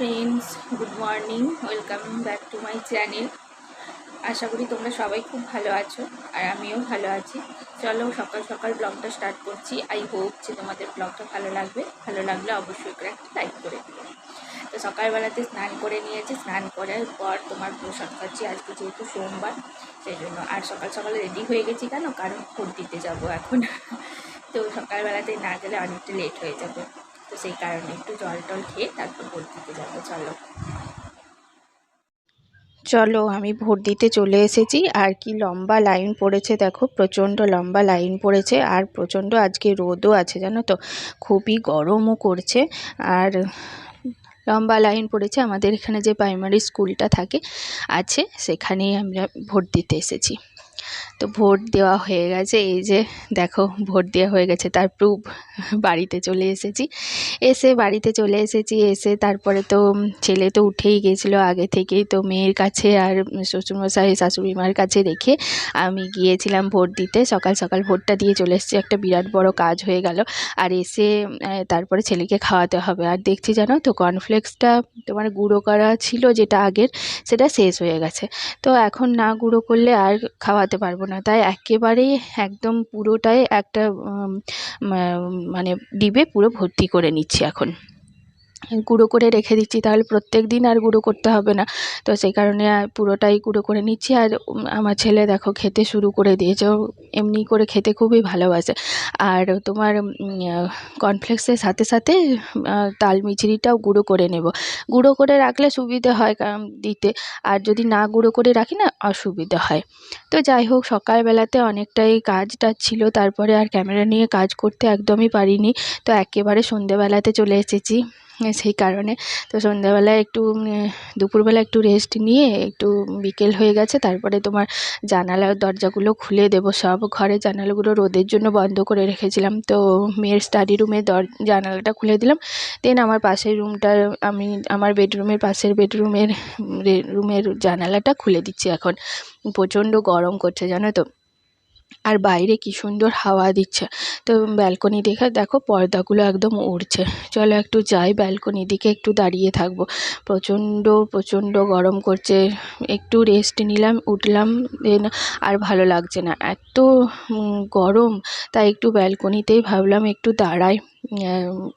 Friends good morning welcome back to my channel আশা করি তোমরা সবাই খুব ভালো আছো আর আমিও ভালো আছি। চলো সকাল সকাল ব্লগটা স্টার্ট করছি। আই হোপ যে তোমাদের ব্লগটা ভালো লাগবে। ভালো লাগলে অবশ্যই করে একটা লাইক করে দিও। তো সকালবেলাতে স্নান করে নিয়েছি। স্নান করার পর তোমার প্রসাদ খাচ্ছি। আজকে যেহেতু সোমবার, সেই জন্য। আর সকাল সকালে রেডি হয়ে গেছি কেন? কারণ ভোট দিতে যাব এখন। তো সকালবেলাতে না গেলে অনেকটা লেট হয়ে যাবে। তো সেই কারণে একটু জল টল খেয়ে তারপর ভোট দিতে যাব, চলো। চলো, আমি ভোট দিতে চলে এসেছি। আর কি লম্বা লাইন পড়েছে দেখো, প্রচণ্ড লম্বা লাইন পড়েছে। আর প্রচণ্ড আজকে রোদও আছে, জানো তো? খুবই গরমও করছে। আর লম্বা লাইন পড়েছে, আমাদের এখানে যে প্রাইমারি স্কুলটা থাকে, আছে, সেখানেই আমরা ভোট দিতে এসেছি। তো ভোট দেওয়া হয়ে গেছে। এই যে দেখো, ভোট দেওয়া হয়ে গেছে। তার প্রুফ বাড়িতে চলে এসেছি। এসে বাড়িতে চলে এসেছি। এসে তারপরে তো ছেলে তো উঠেই গেছিল আগে থেকেই। তো মেয়ের কাছে আর শ্বশুরমশাই, শাশুড়ি মার কাছে রেখে আমি গিয়েছিলাম ভোট দিতে। সকাল সকাল ভোটটা দিয়ে চলে এসেছি। একটা বিরাট বড় কাজ হয়ে গেল। আর এসে তারপরে ছেলেকে খাওয়াতে হবে। আর দেখছি জানো তো, কর্নফ্লেক্সটা তোমার গুঁড়ো করা ছিল যেটা আগের, সেটা শেষ হয়ে গেছে। তো এখন না গুঁড়ো করলে আর খাওয়াতে পারব না। তাই একেবারেই একদম পুরোটাই একটা মানে ডিবে পুরো ভর্তি করে নিচ্ছি এখন। গুঁড়ো করে রেখে দিচ্ছি, তাহলে প্রত্যেক দিন আর গুঁড়ো করতে হবে না। তো সেই কারণে পুরোটাই গুঁড়ো করে নিচ্ছি। আর আমার ছেলে দেখো খেতে শুরু করে দিয়েছে। ও এমনি করে খেতে খুবই ভালোবাসে। আর তোমার কর্নফ্লেক্সের সাথে সাথে তাল মিছরিটাও গুঁড়ো করে নেব। গুঁড়ো করে রাখলে সুবিধে হয় দিতে। আর যদি না গুঁড়ো করে রাখি না, অসুবিধে হয়। তো যাই হোক, সকালবেলাতে অনেকটাই কাজ টাজ ছিল। তারপরে আর ক্যামেরা নিয়ে কাজ করতে একদমই পারিনি। তো একেবারে সন্ধেবেলাতে চলে এসেছি। সেই কারণে। তো সন্ধ্যাবেলায় একটু দুপুরবেলা একটু রেস্ট নিয়ে একটু বিকেল হয়ে গেছে, তারপরে তোমার জানালার দরজাগুলো খুলে দেবো। সব ঘরের জানালাগুলো রোদের জন্য বন্ধ করে রেখেছিলাম। তো মেয়ের স্টাডি রুমের দর, জানালাটা খুলে দিলাম। দেন আমার পাশের রুমটা আমি আমার বেডরুমের পাশের বেডরুমের রুমের জানালাটা খুলে দিচ্ছি এখন। প্রচণ্ড গরম করছে, জানো তো। আর বাইরে কি সুন্দর হাওয়া দিচ্ছে। তো ব্যালকনি দেখে দেখো পর্দাগুলো একদম উড়ছে। চলো একটু যাই ব্যালকনি দিকে, একটু দাঁড়িয়ে থাকব। প্রচণ্ড প্রচণ্ড গরম করছে। একটু রেস্ট নিলাম, উঠলাম দেন আর ভালো লাগছে না। এত গরম। তাই একটু ব্যালকনিতেই ভাবলাম একটু দাঁড়াই।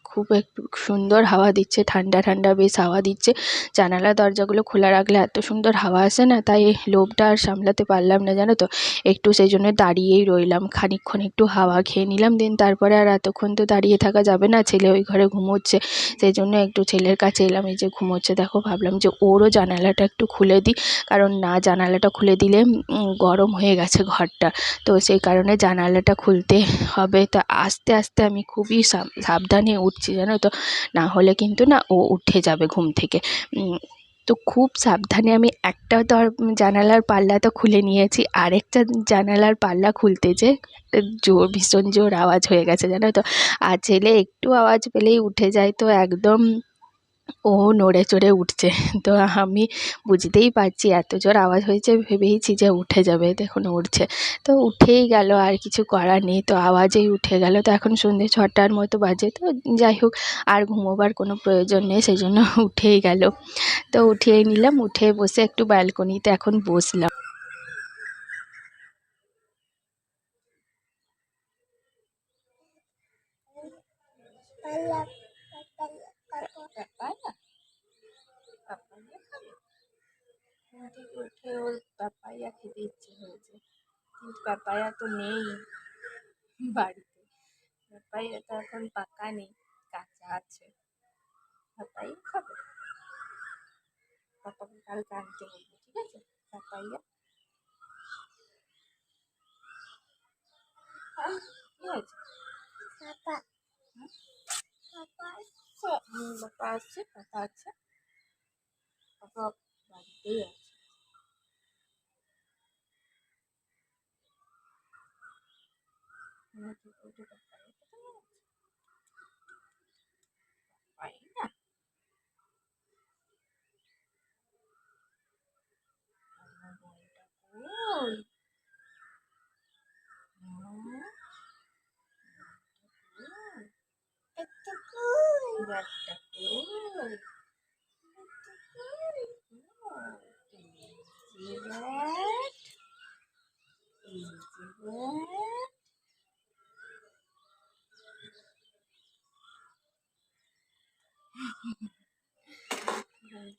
খুব একটু সুন্দর হাওয়া দিচ্ছে, ঠান্ডা ঠান্ডা বেশ হাওয়া দিচ্ছে। জানালা দরজাগুলো খোলা রাখলে এত সুন্দর হাওয়া আসে না, তাই লোভটা আর সামলাতে পারলাম না, জানো তো? একটু সেই জন্য দাঁড়িয়েই রইলাম, খানিকক্ষণ একটু হাওয়া খেয়ে নিলাম দেন তারপরে আর এতক্ষণ তো দাঁড়িয়ে থাকা যাবে না, ছেলে ওই ঘরে ঘুমোচ্ছে। সেই জন্য একটু ছেলের কাছে এলাম, এই যে ঘুমোচ্ছে, দেখো ভাবলাম যে ওরও জানালাটা একটু খুলে দিই, কারণ না জানালাটা খুলে দিলে গরম হয়ে গেছে ঘরটা। তো সেই কারণে জানালাটা খুলতে হবে, তা আস্তে আস্তে আমি খুবই সাবধানে উঠছি, জানো তো? না হলে কিন্তু না ও উঠে যাবে ঘুম থেকে। তো খুব সাবধানে আমি একটা দর জানালার পাল্লা তো খুলে নিয়েছি, আরেকটা জানালার পাল্লা খুলতে যে জোর, ভীষণ জোর আওয়াজ হয়ে গেছে, জানো তো? আর ছেলে একটু আওয়াজ পেলেই উঠে যায় তো একদম ও নড়ে চড়ে উঠছে। তো আমি বুঝতেই পারছি, এত জোর আওয়াজ হয়েছে, ভেবেইছি যে উঠে যাবে, দেখুন উঠছে। তো উঠেই গেল, আর কিছু করার নেই, তো আওয়াজেই উঠে গেল। তো এখন সন্ধ্যে ছটার মতো বাজে, তো যাই হোক, আর ঘুমোবার কোনো প্রয়োজন নেই সেই জন্য উঠেই গেল। তো উঠিয়ে নিলাম, উঠে বসে একটু ব্যালকনিতে এখন বসলাম। থেকে উঠে ওর পাপাইয়া খেতে ইচ্ছে হয়েছে কিন্তু পাপায়া তো নেই বাড়িতে পাপাইয়া তো এখন পাকা নেই কাঁচা আছে পাপাইয়া খাবে। পাপাকে কালকে আনতে বলব ঠিক আছে পাপাইয়া কি হয়েছে পাপা পাপা আসছে পাপা আছে। পাপা বাড়িতেই আছে। ঠিক udah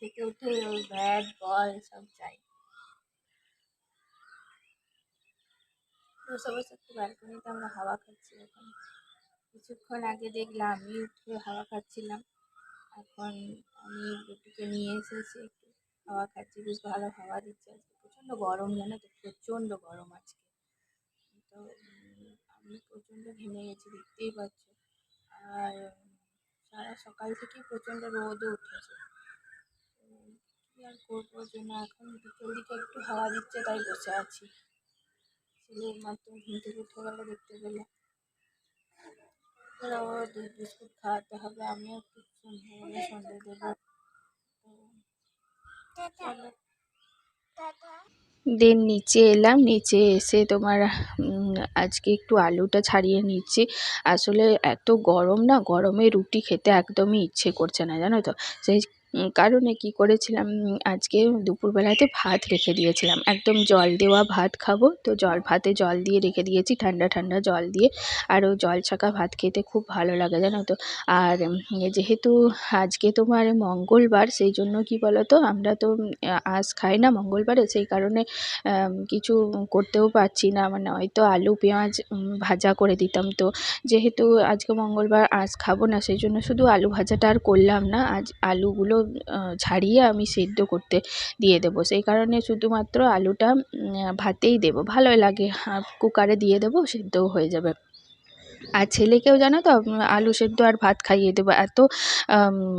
Take you to your bed, ball, sunshine. You're supposed to be welcoming them to Hawa Kachi. কিছুক্ষণ আগে দেখলাম আমি উঠে হাওয়া খাচ্ছিলাম। এখন আমি দুটোকে নিয়ে এসেছি, একটু হাওয়া খাচ্ছি। বেশ ভালো হাওয়া দিচ্ছে আজকে। প্রচণ্ড গরম, জানো তো? প্রচণ্ড গরম আজকে। তো আমি প্রচণ্ড ঘেমে গেছি, দেখতেই পাচ্ছ। আর সারা সকাল থেকেই প্রচণ্ড রোদও উঠেছে। কী আর করব জন্য এখন বিকেল দিকে একটু হাওয়া দিচ্ছে, তাই বসে আছি। ছেলে মাত্র ঘুম থেকে উঠে গেল দেখতে পেলে। এবার ও দুধ বিস্কুট খাওয়াতে হবে। আমিও একটু সন্ধ্যেবেলা সন্ধ্যে দেবো। দেন নিচে এলাম। নিচে এসে তোমার উম, আজকে একটু আলুটা ছাড়িয়ে নিচ্ছি। আসলে এত গরম না গরমে রুটি খেতে একদমই ইচ্ছে করছে না জানো তো? সেই কারণে কি করেছিলাম? আজকে দুপুরবেলাতে ভাত রেখে দিয়েছিলাম। একদম জল দেওয়া ভাত খাব। তো জল, ভাতে জল দিয়ে রেখে দিয়েছি, ঠান্ডা ঠান্ডা জল দিয়ে। আর ও জল ছাকা ভাত খেতে খুব ভালো লাগে, জানো তো। আর যেহেতু আজকে তোমার মঙ্গলবার, সেই জন্য কি বলো তো আমরা তো আঁশ খাই না মঙ্গলবারে, সেই কারণে কিছু করতেও পারছি না। মানে হয়তো আলু, পেঁয়াজ ভাজা করে দিতাম। তো যেহেতু আজকে মঙ্গলবার আঁশ খাব না, সেই জন্য শুধু আলু ভাজাটা আর করলাম না। আজ আলুগুলো ছাড়িয়ে আমি সেদ্ধ করতে দিয়ে দেবো। সেই কারণে শুধুমাত্র আলুটা ভাতেই দেবো। ভালো লাগে কুকারে দিয়ে দেবো, সেদ্ধও হয়ে যাবে। আর ছেলেকেও জানো তো আলু সেদ্ধ আর ভাত খাইয়ে দেবো। এত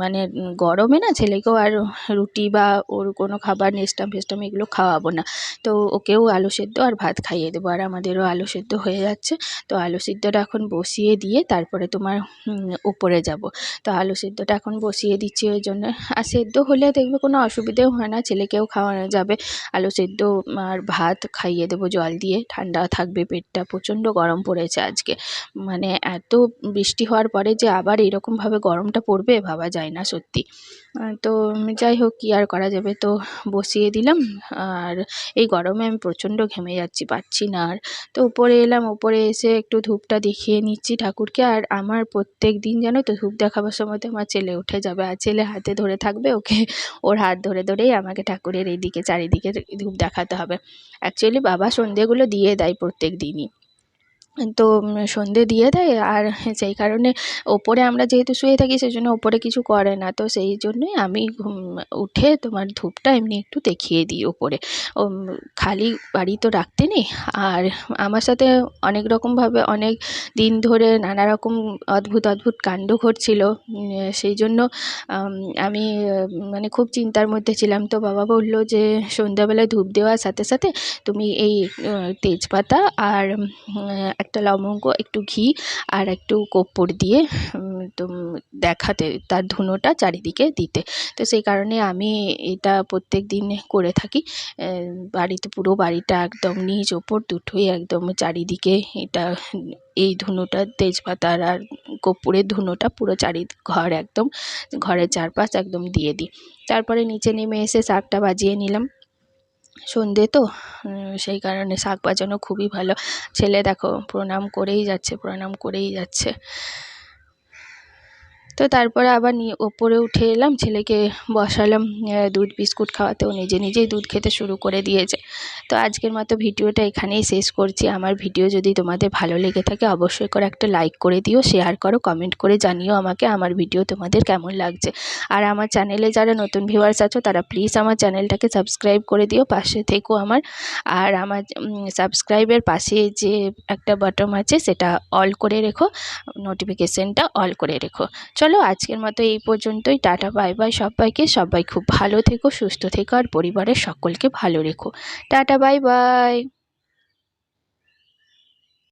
মানে গরমে না ছেলেকেও আর রুটি বা ওর কোনো খাবার নেস্টাম ফেস্টাম এগুলো খাওয়াবো না। তো ওকেও আলু সেদ্ধ আর ভাত খাইয়ে দেবো। আর আমাদেরও আলু সেদ্ধ হয়ে যাচ্ছে। তো আলু সিদ্ধটা এখন বসিয়ে দিয়ে তারপরে তোমার উপরে যাব। তো আলু সেদ্ধটা এখন বসিয়ে দিচ্ছি ওই জন্য। আর সেদ্ধ হলে দেখবে কোনো অসুবিধেও হয় না, ছেলেকেও খাওয়ানো যাবে। আলু সেদ্ধ আর ভাত খাইয়ে দেবো জল দিয়ে। ঠান্ডা থাকবে পেটটা, প্রচণ্ড গরম পড়েছে আজকে। মানে এত বৃষ্টি হওয়ার পরে যে আবার এরকমভাবে গরমটা পড়বে ভাবা যায় না সত্যি। তো যাই হোক, কী আর করা যাবে? তো বসিয়ে দিলাম। আর এই গরমে আমি প্রচণ্ড ঘেমে যাচ্ছি পারছি না আর। তো উপরে এলাম, উপরে এসে একটু ধূপটা দেখিয়ে নিচ্ছি ঠাকুরকে। আর আমার প্রত্যেক দিন জানো তো, ধূপ দেখাবার সময় তো আমার ছেলে উঠে যাবে। আর ছেলে হাতে ধরে থাকবে, ওকে ওর হাত ধরে ধরেই আমাকে ঠাকুরের এইদিকে, চারিদিকে ধূপ দেখাতে হবে। অ্যাকচুয়ালি বাবা সন্ধেগুলো দিয়ে দেয় প্রত্যেক দিনই। তো সন্ধে দিয়ে দেয়। আর সেই কারণে ওপরে আমরা যেহেতু শুয়ে থাকি সেই জন্য ওপরে কিছু করে না। তো সেই জন্যই আমি উঠে তোমার ধূপটা এমনি একটু দেখিয়ে দিই ওপরে। খালি বাড়ি তো রাখতে নেই। আর আমার সাথে অনেক রকমভাবে অনেক দিন ধরে নানা রকম অদ্ভুত অদ্ভুত কাণ্ড ঘটছিল। সেই জন্য আমি মানে খুব চিন্তার মধ্যে ছিলাম। তো বাবা বলল যে, সন্ধ্যাবেলায় ধূপ দেওয়ার সাথে সাথে তুমি এই তেজপাতা আর একটা লবঙ্গ, একটু ঘি আর একটু কর্পূর দিয়ে তো দেখাতে, তার ধুনোটা চারিদিকে দিতে। তো সেই কারণে আমি এটা প্রত্যেক দিন করে থাকি। বাড়িতে পুরো বাড়িটা একদম নিচ ওপর, দুটোই একদম চারিদিকে এটা, এই ধুনোটা, তেজপাতার আর কর্পূরের ধুনোটা পুরো চারি ঘর একদম, ঘরের চারপাশ একদম দিয়ে দিই। তারপরে নিচে নেমে এসে শাকটা বাজিয়ে নিলাম। সন্ধে তো সেই কারণে শাক বাজানো খুবই ভালো। ছেলে দেখো, প্রণাম করেই যাচ্ছে, প্রণাম করেই যাচ্ছে। তো তারপরে আবার নিয়ে ওপরে উঠে এলাম, ছেলেকে বসালাম দুধ, বিস্কুট খাওয়াতে। ও নিজে নিজেই দুধ খেতে শুরু করে দিয়েছে। তো আজকের মতো ভিডিওটা এখানেই শেষ করছি। আমার ভিডিও যদি তোমাদের ভালো লেগে থাকে, অবশ্যই করে একটা লাইক করে দিও, শেয়ার করো, কমেন্ট করে জানিও আমাকে, আমার ভিডিও তোমাদের কেমন লাগছে। আর আমার চ্যানেলে যারা নতুন ভিউয়ার্স আছো, তারা প্লিজ আমার চ্যানেলটাকে সাবস্ক্রাইব করে দিও, পাশে থেকো আমার। আর আমার সাবস্ক্রাইবের পাশে যে একটা বটম আছে, সেটা অল করে রেখো নোটিফিকেশনটা অল করে রেখো। চলো, আজকের মতো এই পর্যন্তই। Tata, bye bye. সবাইকে, সবাই খুব ভালো থেকো, সুস্থ থেকো, আর পরিবারের সকলকে ভালো রেখো। Tata, bye bye.